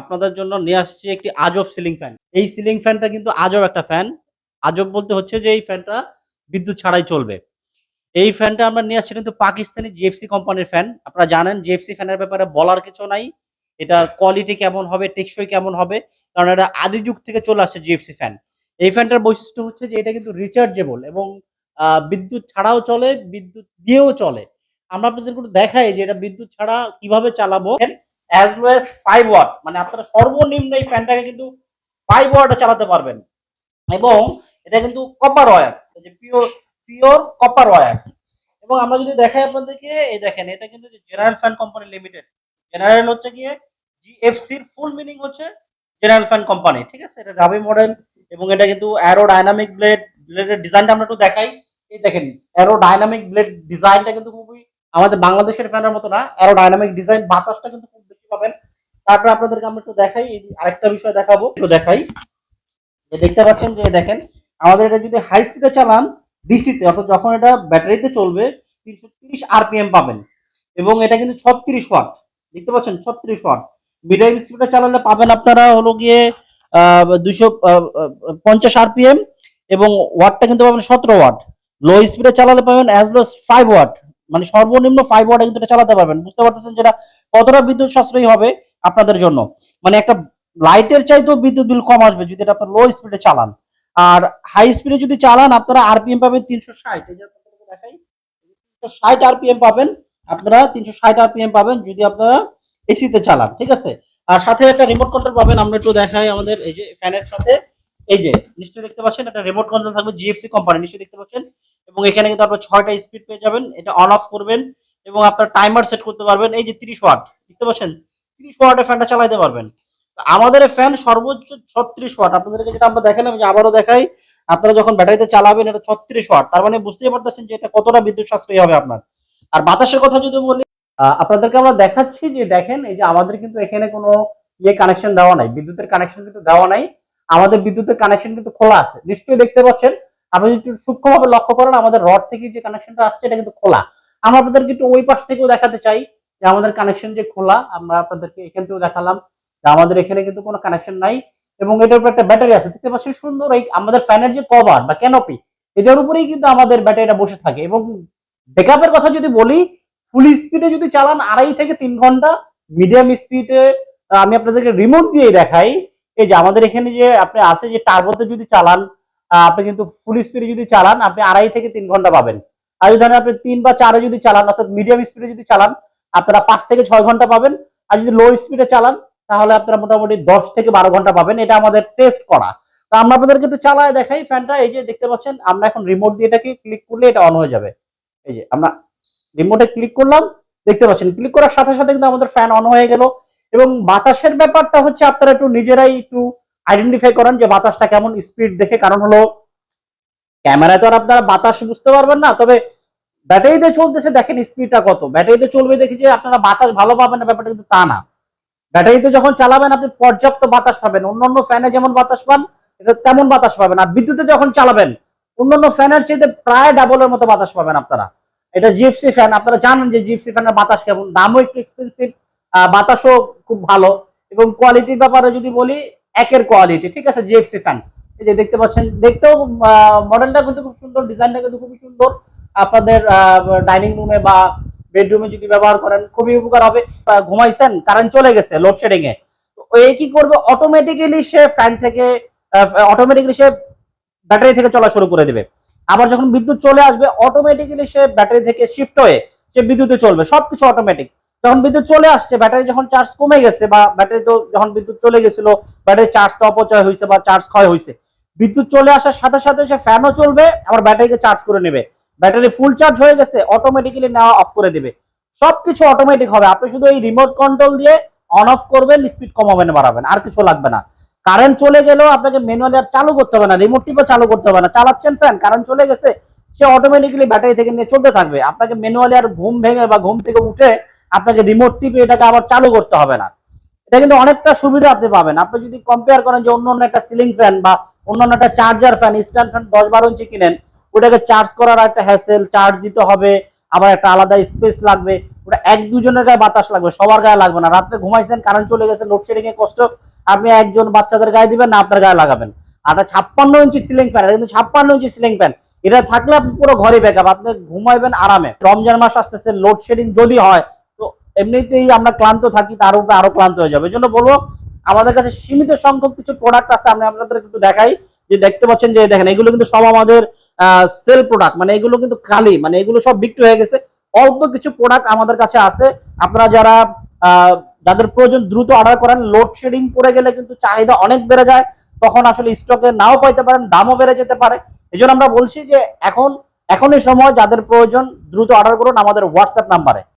আপনাদের জন্য নিয়ে আসছি একটি আজব সিলিং ফ্যান এই সিলিং ফ্যানটা কিন্তু আজব একটা ফ্যান আজব বলতে হচ্ছে যে এই ফ্যানটা বিদ্যুৎ ছাড়াই চলবে। এই ফ্যানটা আমরা নিয়ে আসছি কিন্তু পাকিস্তানি জিএফসি কোম্পানির ফ্যান আপনারা জানেন জিএফসি ফ্যানের ব্যাপারে বলার কিছু নাই। এটার কোয়ালিটি কেমন হবে, টেকসই কেমন হবে? কারণ এটা আদি যুগ থেকে চলে আসছে জিএফসি ফ্যান এই ফ্যানটার বৈশিষ্ট্য হচ্ছে যে এটা কিন্তু রিচার্জেবল এবং বিদ্যুৎ ছাড়াও চলে, বিদ্যুৎ দিয়েও চলে। আমরা আপনাদের একটু দেখাই যে এটা বিদ্যুৎ ছাড়া কীভাবে চালাবো। As low as five watt মানে আপনারা সর্বনিম্ন এই ফ্যানটাকে কিন্তু ফাইভ ওয়াটে চালাতে পারবেন। এবং এটা কিন্তু কপার ওয়্যার যে পিওর পিওর কপার ওয়্যার এবং আমরা যদি দেখাই আপনাদেরকে, এই দেখেন, এটা কিন্তু general fan company limited general হচ্ছে গিয়ে জিএফসির ফুল মিনিং হচ্ছে জেনারেল ফ্যান কোম্পানি ঠিক আছে? এটা রাবি মডেল এবং এটা কিন্তু অ্যারো ডাইনামিক ব্লেড ব্লেডের ডিজাইনটা আমরা একটু দেখাই। এই দেখেন অ্যারো ডাইনামিক ব্লেড ডিজাইনটা কিন্তু খুবই আমাদের বাংলাদেশের ফ্যানের মতো না অ্যারো ডাইনামিক ডিজাইন বাতাসটা কিন্তু খুব পাবেন? তারপরে আপনাদেরকে আমরা একটু দেখাই আরেকটা বিষয় দেখাবো, একটু দেখাই। যে দেখতে পাচ্ছেন যে, দেখেন, আমাদের এটা যদি হাই স্পিডে চালান ডিসিতে অর্থাৎ যখন এটা ব্যাটারিতে চলবে, তিনশো তিরিশ আরপিএম পাবেন। এবং এটা কিন্তু ছত্রিশ ওয়াট দেখতে পাচ্ছেন, ছত্রিশ ওয়াট মিডিয়াম স্পিডে চালালে পাবেন আপনারা হলো গিয়ে দুইশো পঞ্চাশ আরপিএম এবং ওয়াটটা কিন্তু পাবেন সতেরো ওয়াট লো স্পিডে চালালে পাবেন অ্যাজ লো ফাইভ ওয়াট মানে সর্বনিম্ন ফাইভ ওয়াটে কিন্তু এটা চালাতে পারবেন। বুঝতে পারতেছেন যেটা কতটা বিদ্যুৎ সাশ্রয়ী হবে আপনাদের জন্য। মানে একটা লাইটের চাইতেও বিদ্যুৎ বিল কম আসবে যদি এটা আপনার লো স্পিডে চালান। আর হাই স্পিডে যদি চালান, আপনারা আরপিএম পাবেন তিনশো ষাট। দেখাই, তিনশো ষাট আরপিএম পাবেন। আপনারা তিনশো ষাট আরপিএম পাবেন যদি আপনারা এসিতে চালান, ঠিক আছে? আর সাথে একটা রিমোট কন্ট্রোল পাবেন। আমরা একটু দেখাই আমাদের এই যে ফ্যানের সাথে। এই যে, নিশ্চয়ই দেখতে পাচ্ছেন, একটা রিমোট কন্ট্রোল থাকবে জিএফসি কোম্পানি নিশ্চয়ই দেখতে পাচ্ছেন? এবং এখানে কিন্তু আপনার ছয়টা স্পিড পেয়ে যাবেন। এটা অন অফ করবেন এবং আপনার টাইমার সেট করতে পারবেন। এই যে তিরিশ ওয়াট দেখতে পাচ্ছেন? তিরিশ ওয়াটের ফ্যানটা চালাইতে পারবেন। আমাদের ফ্যান সর্বোচ্চ ছত্রিশ ওয়াট আপনাদেরকে যেটা আমরা দেখালাম, যে আবারও দেখাই, আপনারা যখন ব্যাটারিতে চালাবেন, এটা ছত্রিশ ওয়াট তার মানে বুঝতেই পারতেছেন যে এটা কতটা বিদ্যুৎ সাশ্রয়ী হবে আপনার। আর বাতাসের কথা যদি বলি আপনাদেরকে আমরা দেখাচ্ছি যে দেখেন, এই যে আমাদের কিন্তু এখানে কোনো ইয়ে কানেকশন দেওয়া নাই। বিদ্যুতের কানেকশন কিন্তু দেওয়া নাই। আমাদের বিদ্যুতের কানেকশন কিন্তু খোলা আছে। নিশ্চয়ই দেখতে পাচ্ছেন? আপনি যদি সূক্ষ্মভাবে লক্ষ্য করেন, আমাদের রড থেকে যে কানেকশনটা আসছে, এটা কিন্তু খোলা। আমরা আপনাদেরকে একটু ওই পাশ থেকেও দেখাতে চাই যে আমাদের কানেকশন যে খোলা, আমরা আপনাদেরকে এখান থেকেও দেখালাম যে আমাদের এখানে কিন্তু কোনো কানেকশন নাই এবং এটার উপর একটা ব্যাটারি আছে। দেখতে পাচ্ছেন সুন্দর এই আমাদের ফ্যানের যে কভার বা ক্যানোপি এটার উপরেই কিন্তু আমাদের ব্যাটারিটা বসে থাকে এবং ব্যাকআপের কথা যদি বলি ফুল স্পিডে যদি চালান আড়াই থেকে তিন ঘণ্টা মিডিয়াম স্পিডে আমি আপনাদেরকে রিমোট দিয়ে দেখাই, এই যে আমাদের এখানে যে আপনি আছে যে টার্বোতে যদি চালান আপনি কিন্তু ফুল স্পিডে যদি চালান, আপনি আড়াই থেকে তিন ঘণ্টা পাবেন। আর যদি আপনি তিন বা চারে যদি চালান, অর্থাৎ মিডিয়াম স্পিডে যদি চালান, আপনারা পাঁচ থেকে ছয় ঘণ্টা পাবেন। আর যদি লো স্পিডে চালান, তাহলে আপনারা মোটামুটি দশ থেকে বারো ঘণ্টা পাবেন। এটা আমাদের টেস্ট করা। তো আমরা আপনাদেরকে একটু চালায় দেখাই। ফ্যানটা এই যে দেখতে পাচ্ছেন, আমরা এখন রিমোট দিয়ে এটাকে ক্লিক করলে এটা অন হয়ে যাবে। এই যে আমরা রিমোটে ক্লিক করলাম, দেখতে পাচ্ছেন ক্লিক করার সাথে সাথে কিন্তু আমাদের ফ্যান অন হয়ে গেল। এবং বাতাসের ব্যাপারটা হচ্ছে আপনারা একটু নিজেরাই একটু আইডেন্টিফাই করেন যে বাতাসটা কেমন স্পিড দেখে, কারণ হলো ক্যামেরায় তো আর আপনারা বাতাস বুঝতে পারবেন না, তবে ব্যাটারিতে চলতেছে দেখেন স্পিডটা কত। ব্যাটারিতে চলবে দেখি যে আপনারা বাতাস ভালো পাবেন না, ব্যাপারটা কিন্তু তা না। ব্যাটারিতে যখন চালাবেন, আপনি পর্যাপ্ত বাতাস পাবেন। অন্যান্য ফ্যানে যেমন বাতাস পান, এটা তেমন বাতাস পাবেন। আর বিদ্যুতে যখন চালাবেন, অন্যান্য ফ্যানের চাইতে প্রায় ডাবলের মতো বাতাস পাবেন আপনারা। এটা জিপসি ফ্যান আপনারা জানেন যে জিপসি ফ্যানের বাতাস কেমন। দামও একটু এক্সপেন্সিভ বাতাসও খুব ভালো। এবং কোয়ালিটির ব্যাপারে যদি বলি একের কোয়ালিটি ঠিক আছে? জিএফসি ফ্যান এই যে দেখতে পাচ্ছেন, দেখতেও মডেলটা কিন্তু খুব সুন্দর ডিজাইনটা কিন্তু খুবই সুন্দর। আপনাদের ডাইনিং রুমে বা বেডরুমে যদি ব্যবহার করেন, খুবই উপকার হবে। ঘুমাইছেন কারেন্ট চলে গেছে লোডশেডিং এ। এই কি করবে? অটোমেটিক্যালি সে ফ্যান থেকে অটোমেটিক্যালি সে ব্যাটারি থেকে চলা শুরু করে দেবে। আবার যখন বিদ্যুৎ চলে আসবে অটোমেটিক্যালি সে ব্যাটারি থেকে শিফট হয়ে সে বিদ্যুতে চলবে। সবকিছু অটোমেটিক যখন বিদ্যুৎ চলে আসছে, ব্যাটারি যখন চার্জ কমে গেছে বা ব্যাটারি তো যখন বিদ্যুৎ চলে গেছিল, ব্যাটারি চার্জটা অপচয় হয়েছে বা চার্জ ক্ষয় হয়েছে। বিদ্যুৎ চলে আসার সাথে সাথে সে ফ্যানও চলবে, আবার ব্যাটারিকে চার্জ করে নেবে। ব্যাটারি ফুল চার্জ হয়ে গেছে অটোমেটিক্যালি নেওয়া অফ করে দিবে। সবকিছু অটোমেটিক হবে, আপনি শুধু এই রিমোট কন্ট্রোল দিয়ে অন অফ করবেন স্পিড কমাবেন বাড়াবেন, আর কিছু লাগবে না। কারেন্ট চলে গেলেও আপনাকে ম্যানুয়ালি আর চালু করতে হবে না রিমোট টিপে চালু করতে হবে না। চালাচ্ছেন ফ্যান কারেন্ট চলে গেছে, সে অটোমেটিক্যালি ব্যাটারি থেকে নিয়ে চলতে থাকবে। আপনাকে ম্যানুয়ালি আর ঘুম ভেঙে বা ঘুম থেকে উঠে আপনাকে রিমোট টিপে এটাকে আবার চালু করতে হবে না। এটা কিন্তু অনেকটা সুবিধা আপনি পাবেন। আপনি যদি কম্পেয়ার করেন যে অন্য একটা সিলিং ফ্যান বা অন্য একটা চার্জার ফ্যান স্ট্যান্ড ফ্যান দশ বারো ইঞ্চি কিনেন, ওটাকে চার্জ করার একটা হ্যাসেল চার্জ দিতে হবে, আবার একটা আলাদা স্পেস লাগবে, ওটা এক দুজনের গায়ে বাতাস লাগবে, সবার গায়ে লাগবে না। রাত্রে ঘুমাইছেন কারেন্ট চলে গেছে লোডশেডিং এ কষ্ট, আপনি একজন বাচ্চাদের গায়ে দিবেন না, আপনার গায়ে লাগাবেন। আর ছাপ্পান্ন ইঞ্চি সিলিং ফ্যান কিন্তু ছাপ্পান্ন ইঞ্চি সিলিং ফ্যান এটা থাকলে আপনি পুরো ঘরে ব্যাকআপ আপনি ঘুমাইবেন আরামে। রমজান মাস আসতেছে লোডশেডিং যদি হয় এমনিতেই আমরা ক্লান্ত থাকি, তার উপরে আরও ক্লান্ত হয়ে যাবে। এই জন্য বলব, আমাদের কাছে সীমিত সংখ্যক কিছু প্রোডাক্ট আছে, আমি আপনাদের একটু দেখাই। যে দেখতে পাচ্ছেন যে, দেখেন, এগুলো কিন্তু সব আমাদের সেল প্রোডাক্ট মানে এগুলো কিন্তু খালি মানে এগুলো সব বিক্রি হয়ে গেছে। অল্প কিছু প্রোডাক্ট আমাদের কাছে আছে। আপনারা যারা যাদের প্রয়োজন দ্রুত অর্ডার করেন লোডশেডিং পড়ে গেলে কিন্তু চাহিদা অনেক বেড়ে যায়। তখন আসলে স্টকে নাও পাইতে পারেন, দামও বেড়ে যেতে পারে। এই আমরা বলছি যে, এখন, এখনই সময় যাদের প্রয়োজন, দ্রুত অর্ডার করুন আমাদের হোয়াটসঅ্যাপ নাম্বারে